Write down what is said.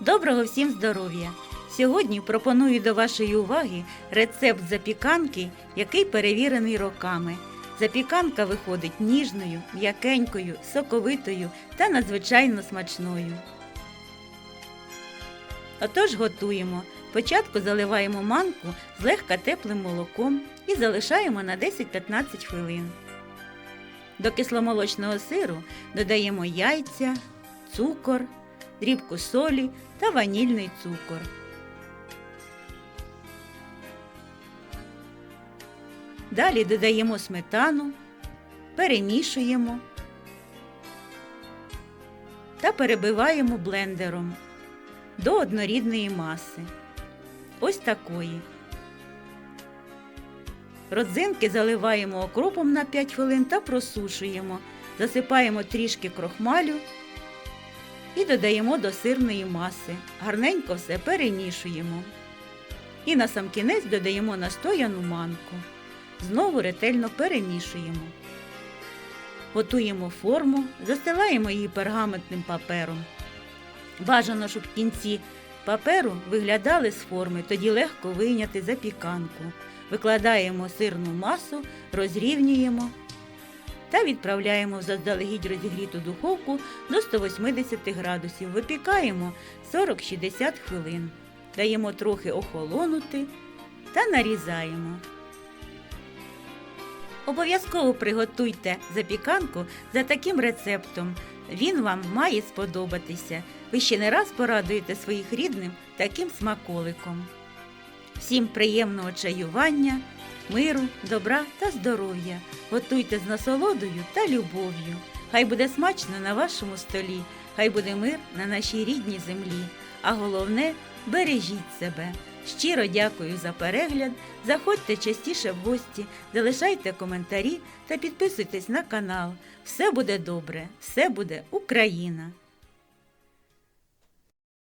Доброго всім здоров'я! Сьогодні пропоную до вашої уваги рецепт запіканки, який перевірений роками. Запіканка виходить ніжною, м'якенькою, соковитою та надзвичайно смачною. Отож готуємо. Спочатку заливаємо манку злегка теплим молоком і залишаємо на 10-15 хвилин. До кисломолочного сиру додаємо яйця, цукор, дрібку солі та ванільний цукор. Далі додаємо сметану, перемішуємо та перебиваємо блендером до однорідної маси. Ось такої. Родзинки заливаємо окропом на 5 хвилин та просушуємо. Засипаємо трішки крохмалю і додаємо до сирної маси. Гарненько все перемішуємо. І на сам кінець додаємо настояну манку. Знову ретельно перемішуємо. Готуємо форму, застилаємо її пергаментним папером. Бажано, щоб кінці паперу виглядали з форми, тоді легко вийняти запіканку. Викладаємо сирну масу, розрівнюємо та відправляємо в заздалегідь розігріту духовку до 180 градусів. Випікаємо 40-60 хвилин. Даємо трохи охолонути та нарізаємо. Обов'язково приготуйте запіканку за таким рецептом. Він вам має сподобатися. Ви ще не раз порадуєте своїх рідним таким смаколиком. Всім приємного чаювання, миру, добра та здоров'я. Готуйте з насолодою та любов'ю. Хай буде смачно на вашому столі, хай буде мир на нашій рідній землі. А головне бережіть себе. Щиро дякую за перегляд. Заходьте частіше в гості, залишайте коментарі та підписуйтесь на канал. Все буде добре, все буде Україна!